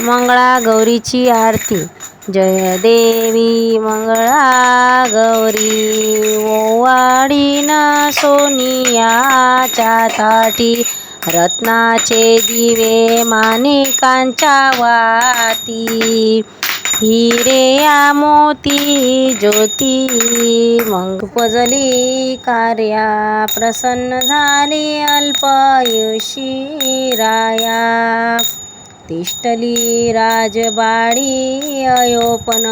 मंगळा गौरीची आरती. जय देवी मंगळा गौरी. ओवाळीन सोनियाच्या ताटी. रत्नाचे दिवे मानिकांच्या वाती. हिरे मोती ज्योती. मग पजली कार्या. प्रसन्न झाली अल्पायुषी राया. तिष्ठली राजबाडी अयोपन.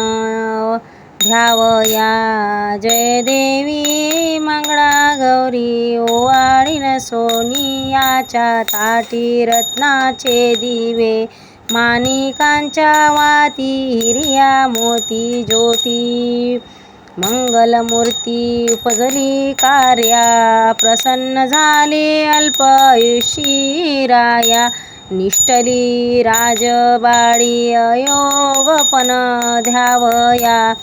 ध्यावया जय देवी मंगळा गौरी ओवाळीन सोनियाच्या ताटी रत्नाचे दिवे. मानिकांच्या वाती हिरिया मोती ज्योती. मंगलमूर्ती उपजली कार्या प्रसन्न झाली अल्पायुषी राया. निष्ठली राजबाळी अयोगपन ध्यावया।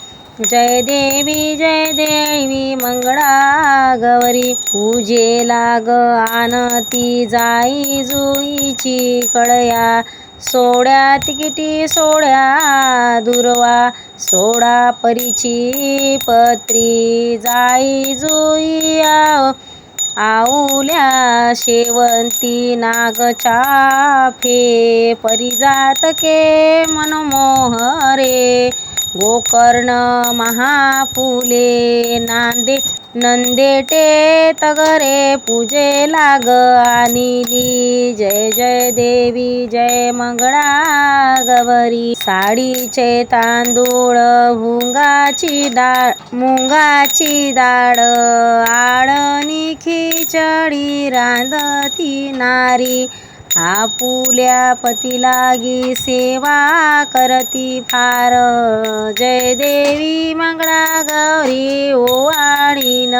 जय देवी जय देवी मंगळा गौरी पूजे लाग आनती जाई जुईची कळया। सोड्या तिकिटी सोड्या दुर्वा। सोडा परीची पत्री जाई जुई आऊल्या शेवंती नागचाफे परिजातके मनमोहरे. गोकर्ण महाफुले नांदे नंदेटे तगरे पूजे लाग आणिली. जय जय देवी जय मंगळा गवरी साडीचे तांदूळ भुंगाची डाळ मुंगाची डाळ आळणी खिचडी रांधती नारी. आपुल्या पती लागी सेवा करती फार. जय देवी मंगळा गौरी ओवाळीन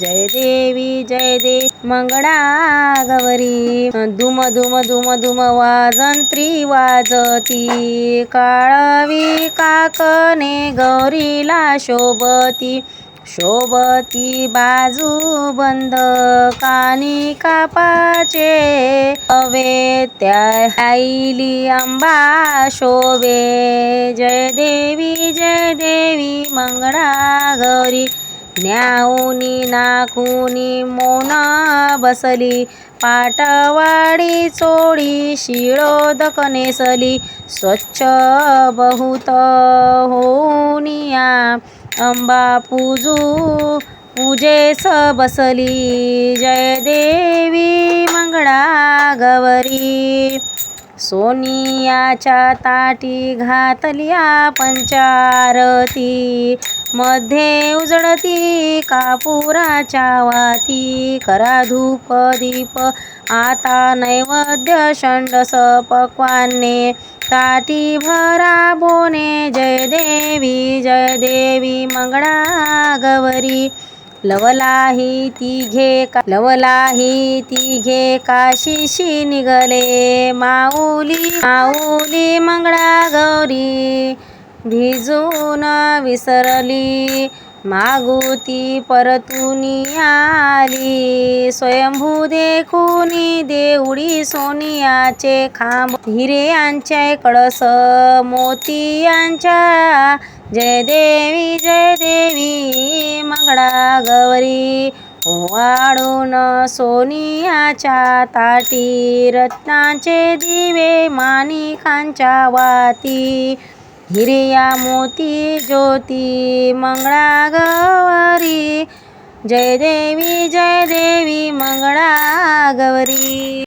जय देवी जय दे मंगळा गौरी. दुम दुम दुम दुम वाजंत्री वाजती. काळवी काकने गौरीला शोभती. शोभती बाजू बंद कानी कापाचे. हवे त्या आईली आंबा शोभे. जय देवी जय देवी मंगळा घरी. न्याऊनी नाखुनी मोन बसली. पाटवाडी चोळी शिळोदक नेसली. स्वच्छ बहुत होऊनिया. अंबा पूजू पूजेस बसली जय देवी मंगळा गवरी सोनियाच्या ताटी घातल्या पंचारती मध्ये उजळती कापुराच्या वाती. करा धूप दीप आता नैवेद्य षंडस पक्वाने ताटी भरा बोने जय देवी जय देवी मंगळा गवरी लवलाही तिघे का लवलाही तिघे काशीशी निघले. माऊली माऊली मंगळा गौरी भिजून विसरली. मागुती परतुनी आली. स्वयंभू देखुनी देवडी सोनियाचे खांब. हिरे कळस मोतियांच्या जय देवी जय देवी मंगळा गवरी वाडून सोनियाच्या ताटी रत्नांचे दिवे मानिकांच्या वाती. हिरिया मोती ज्योती मंगळा गवरी. जय देवी जय देवी मंगळा गवरी.